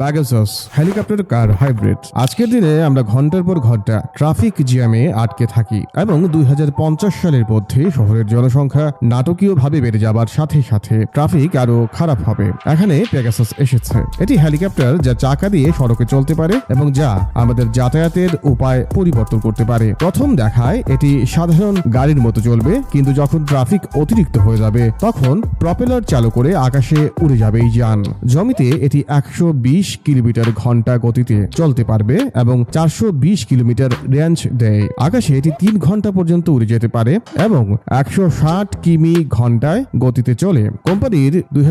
Pegasus helicopter কার hybrid আজকের দিনে আমরা ঘণ্টার পর ঘণ্টা ট্রাফিক জ্যামে আটকে থাকি এবং দুই হাজার পঞ্চাশ সালের মধ্যে শহরের জনসংখ্যা নাটকীয়ভাবে বেড়ে যাবার সাথে সাথে ট্রাফিক আরও খারাপ হবে। এখানে প্যাগাসাস এসেছে। এটি হেলিকপ্টার যা চাকা দিয়ে সড়কে চলতে পারে এবং যা আমাদের যাতায়াতের উপায় পরিবর্তন করতে পারে। প্রথম দেখায় এটি সাধারণ গাড়ির মতো চলবে, কিন্তু যখন ট্রাফিক অতিরিক্ত হয়ে যাবে, তখন প্রপেলার চালু করে আকাশে উড়ে যাবে এই যান। জমিতে এটি একশো বিশ কিলোমিটার ঘণ্টা গতিতে চলতে পারবে এবং চারশো বিশ কিলোমিটার রেঞ্জ দেয়। আকাশে এটি তিন ঘণ্টা পর্যন্ত উড়ে যেতে পারে এবং একশো ষাট কিমি ঘন্টায় গতিতে চলে। কোম্পানির দুই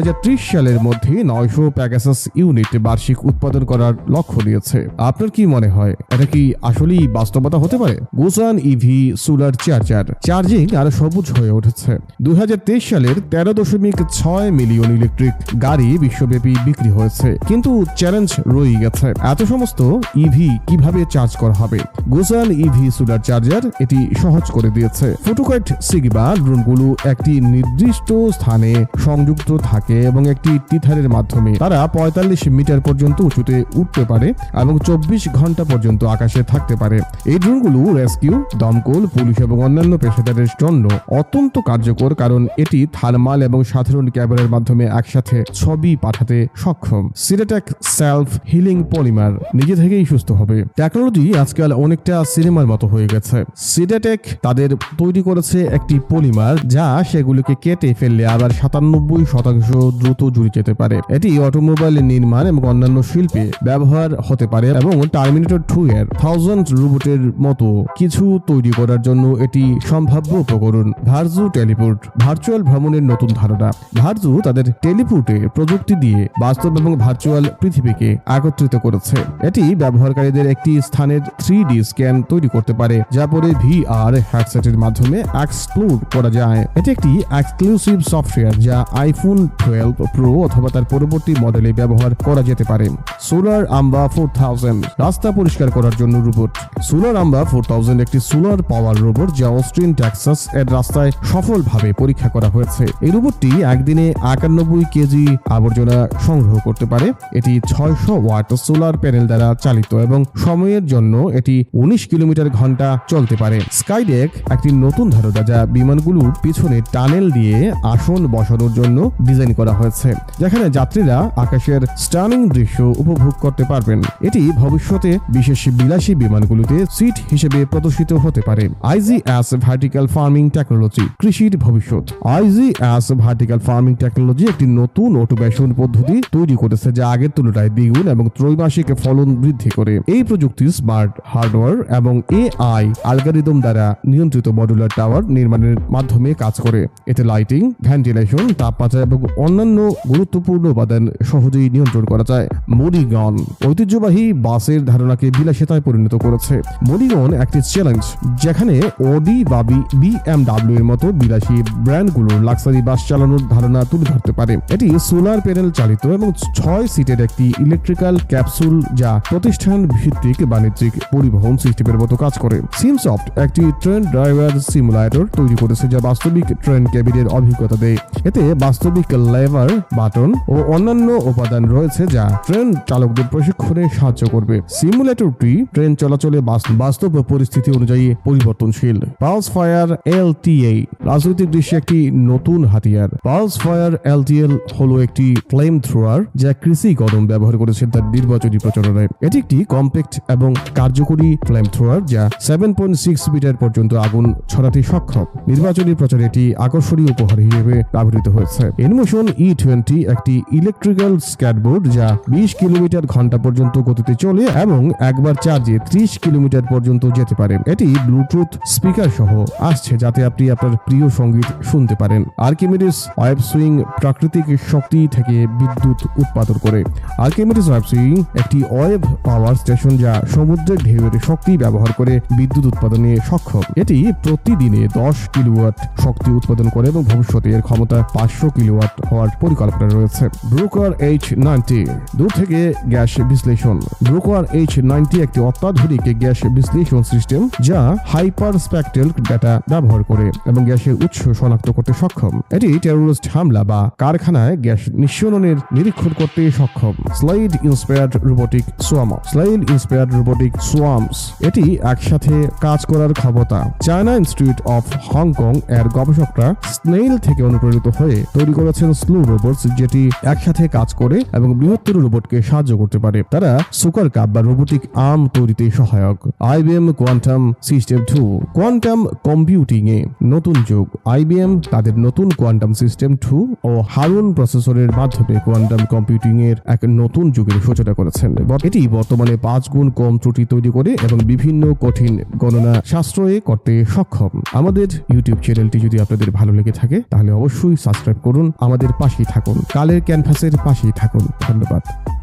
সালের মধ্যে নয়শো প্যাগাসাস ইউনিট বার্ষিক উৎপাদন করার লক্ষ্য নিয়েছে। আপনার কি মনে হয়? এটা কি আসলেই বাস্তবতা হতে পারে? গুসান ইভি সোলার চার্জার চার্জিং আরও সবুজ হয়ে উঠেছে। দুই হাজার তেইশ সালের তেরো দশমিক ছয় মিলিয়ন ইলেকট্রিক গাড়ি বিশ্বব্যাপী বিক্রি হয়েছে। কিন্তু চ্যালেঞ্জ রয়ে গেছে। এত সমস্ত ইভি কীভাবে চার্জ করা হবে? গুসান ইভি সোলার চার্জার এটি সহজ করে দিয়েছে। ফটোকাইট সিগবা ড্রোনগুলো একটি নির্দিষ্ট স্থানে সংযুক্ত থাকে এবং একটি টিথারের মাধ্যমে তারা পঁয়তাল্লিশ মিটার পর্যন্ত উঁচুতে উঠতে পারে এবং চব্বিশ ঘণ্টা পর্যন্ত আকাশে থাকতে পারে। এই ড্রোনগুলো রেস্কিউ দমকল, পুলিশ এবং অন্যান্য পেশাদারের জন্য অত্যন্ত কার্যকর কারণ এটি থার্মাল এবং সাধারণ ক্যামেরার মাধ্যমে একসাথে ছবি পাঠাতে সক্ষম। সিরেটেক সেলফ হিলিং পলিমার নিজে থেকেই সুস্থ হবে। টেকনোলজি আজকাল অনেকটা সিনেমার মতো হয়ে গেছে। সিডেটেক তাদের তৈরি করেছে একটি পলিমার যা সেগুলোকে কেটে ফেললে আবার সাতানব্বই শতাংশ দ্রুত জুড়ে যেতে পারে। এটি অটোমোবাইল নির্মাণ এবং অন্যান্য শিল্পে ব্যবহার হতে পারে এবং টার্মিনেটর টু এর থাউজেন্ড রোবটের মতো কিছু তৈরি করার জন্য এটি সম্ভাব্য উপকরণ। ভার্জু টেলিপোর্ট ভার্চুয়াল ভ্রমণের নতুন ধারণা। ভার্জু তাদের টেলিপোর্টে প্রযুক্তি দিয়ে বাস্তব এবং ভার্চুয়াল পৃথিবীকে একত্রিত করেছে। এটি ব্যবহারকারীদের একটি স্থানের থ্রি ডি স্ক্যান তৈরি করতে পারে, যা পরে ভিআর হ্যাডসেটের মাধ্যমে এক্সপ্লোর করা যায়। এটি একটি এক্সক্লুসিভ সফটওয়্যার যা আইফোন টুয়েলভ প্রো অথবা তার পরবর্তী মডেলে ব্যবহার করা যেতে পারে। সোলার আম্বা ফোর থাউজেন্ড রাস্তা পরিষ্কার করার জন্য রোবট সোলার আম্বা ফোর থাউজেন্ড একটি সোলার পাওয়ার রোবট যা অস্ট্রিন ট্যাক্সাস এর রাস্তায় সফলভাবে পরীক্ষা করা হয়েছে। এই রোবটটি একদিনে একানব্বই কেজি আবর্জনা সংগ্রহ করতে পারে। এটি ছয়শো ওয়াট সোলার প্যানেল দ্বারা চালিত এবং সময়ের জন্য এটি উনিশ কিলোমিটার ঘণ্টা চলতে পারে। স্কাইডেক একটি নতুন ধারণা যা বিমানগুলোর পিছনে টানেল দিয়ে আসন বসানোর জন্য ডিজাইন করা হয়েছে, যেখানে যাত্রীরা আকাশের স্টার্নিং দৃশ্য উপভোগ করতে পারবেন। এটি ভবিষ্যতে বিশেষ বিলাসী বিমানগুলোতে সিট হিসেবে প্রদর্শিত হতে পারে। আইজিএস ভার্টিক্যাল ফার্মিং টেকনোলজি কৃষির ভবিষ্যৎ। আইজিএস ভার্টিক্যাল ফার্মিং টেকনোলজি একটি নতুন অটোমেশন পদ্ধতি তৈরি করেছে যা আগের তুলনায় দ্বিগুণ এবং ত্রৈমাসিক ফলন বৃদ্ধি করে। এই প্রযুক্তি স্মার্ট হার্ডওয়্যার এবং এআই অ্যালগোরিদম দ্বারা নিয়ন্ত্রিত মডুলার টাওয়ার নির্মাণের মাধ্যমে কাজ করে। এতে লাইটিং, ভেন্টিলেশন, তাপমাত্রা এবং অন্যান্য গুরুত্বপূর্ণ উপাদান সহজেই নিয়ন্ত্রণ করা যায়। মরিগন ঐতিহ্যবাহী বাসের ধারণাকে বিলাসিতায় পরিণত করেছে। মরিগন একটি চ্যালেঞ্জ, যেখানে ওডি বা বিএমডাব্লিউ এর মতো বিলাসী ব্র্যান্ডগুলোর লাক্সারি বাস চালানোর ধারণা তুলে ধরতে পারে। এটি সোলার প্যানেল চালিত এবং ছয় সিটের একটি ইলেকট্রিক্যাল ক্যাপসুল যা প্রতিষ্ঠান ভিত্তিক বাণিজ্যিক পরিবহন সিস্টেমের মতো কাজ করে। সিমসফট একটি ট্রেন ড্রাইভার সিমুলেটর তৈরি করেছে যা বাস্তবিক ট্রেন ক্যাবিনের অভিজ্ঞতা দেয়। এতে বাস্তবিক লেভার, বাটন ও অন্যান্য উপাদান রয়েছে যা ট্রেন চালকদের প্রশিক্ষণে সাহায্য করবে। সিমুলেটরটি ট্রেন চলাচলে বাস্তব পরিস্থিতি অনুযায়ী পরিবর্তনশীল। পালস ফায়ার এলটিএ, রাজনৈতিক দৃশ্যে একটি নতুন হাতিয়ার। পালস ফায়ার এলটিএল হলো একটি ফ্লেম থ্রোয়ার যা কৃষি গরম ব্যবহার করেছে তার নির্বাচনী প্রচারণায়। এটি একটি কম্প্যাক্ট এবং কার্যকরী ফ্লেম থ্রোয়ার যা সেভেন পয়েন্ট সিক্স মিটার পর্যন্ত আগুন ছড়াতে সক্ষম। নির্বাচনী প্রচারে এটি আকর্ষণীয় উপহার হিসেবে ব্যবহৃত হয়েছে। এনিমেশন ই টোয়েন্টি একটি ইলেকট্রিক্যাল স্ক্যাটবোর্ড যা বিশ কিলোমিটার ঘণ্টা পর্যন্ত গতিতে চলে এবং একবার চার্জে ত্রিশ কিলোমিটার পর্যন্ত যেতে পারে এটি ব্লুটুথ স্পিকার সহ আসছে, যাতে আপনি আপনার প্রিয় সংগীত শুনতে পারেন। আর্কিমিডিস ওয়েব সুইং প্রাকৃতিক শক্তি থেকে বিদ্যুৎ উৎপাদন করে। আর্কিমিডিস ওয়েব সুইং একটি ওয়েব পাওয়ার স্টেশন যা সমুদ্রের ঢেউয়ের শক্তি ব্যবহার করে বিদ্যুৎ উৎপাদনে সক্ষম। এটি প্রতিদিনে দশ কিলোওয়াট শক্তি উৎপাদন করে এবং ভবিষ্যতে এর ক্ষমতা পাঁচশো কিলোওয়াট হওয়ার পরিকল্পনা রয়েছে। ব্রুকার এইচ নাইনটি, দূর থেকে গ্যাস বিশ্লেষণ। ব্রুকার এইচ নাইনটি একটি অত্যাধুনিক গ্যাস বিশ্লেষণ সিস্টেম যা হাইপার স্পেকট্রাল ডাটা ব্যবহার করে এবং গ্যাসের উৎস শনাক্ত করতে সক্ষম। এটি টেরোরিস্ট হামলা বা কারখানায় গ্যাস নিঃসরণের নিরীক্ষণ করতে সক্ষম। Slide inspired robotic swarm slide inspired robotic swarms এটি একসাথে কাজ করার ক্ষমতা। চায়না ইনস্টিটিউট অফ হংকং এর গবেষকরা স্নেইল থেকে অনুপ্রেরিত হয়ে তৈরি করেছেন স্লো রোবটস, যেটি একসাথে কাজ করে এবং বৃহত্তর রোবটকে সাহায্য করতে পারে। তারা সুকার কাপ বা রোবোটিক আর্ম তৈরিতে সহায়ক। IBM quantum system two. Quantum computing এ নতুন যুগ। আইবিএম তাদের নতুন কোয়ান্টাম সিস্টেম টু ও হারুন প্রসেসরের মাধ্যমে কোয়ান্টাম কম্পিউটিং এর এক নতুন যুগের সূচনা করেছেন এটি বর্তমানে পাঁচ গুণ কম ত্রুটি তৈরি করে এবং বিভিন্ন কঠিন গণনা সাশ্রয়ে করতে সক্ষম। আমাদের ইউটিউব চ্যানেলটি যদি আপনাদের ভালো লেগে থাকে, তাহলে অবশ্যই সাবস্ক্রাইব করুন। আমাদের পাশেই থাকুন। কালের ক্যানভাসের পাশেই থাকুন। ধন্যবাদ।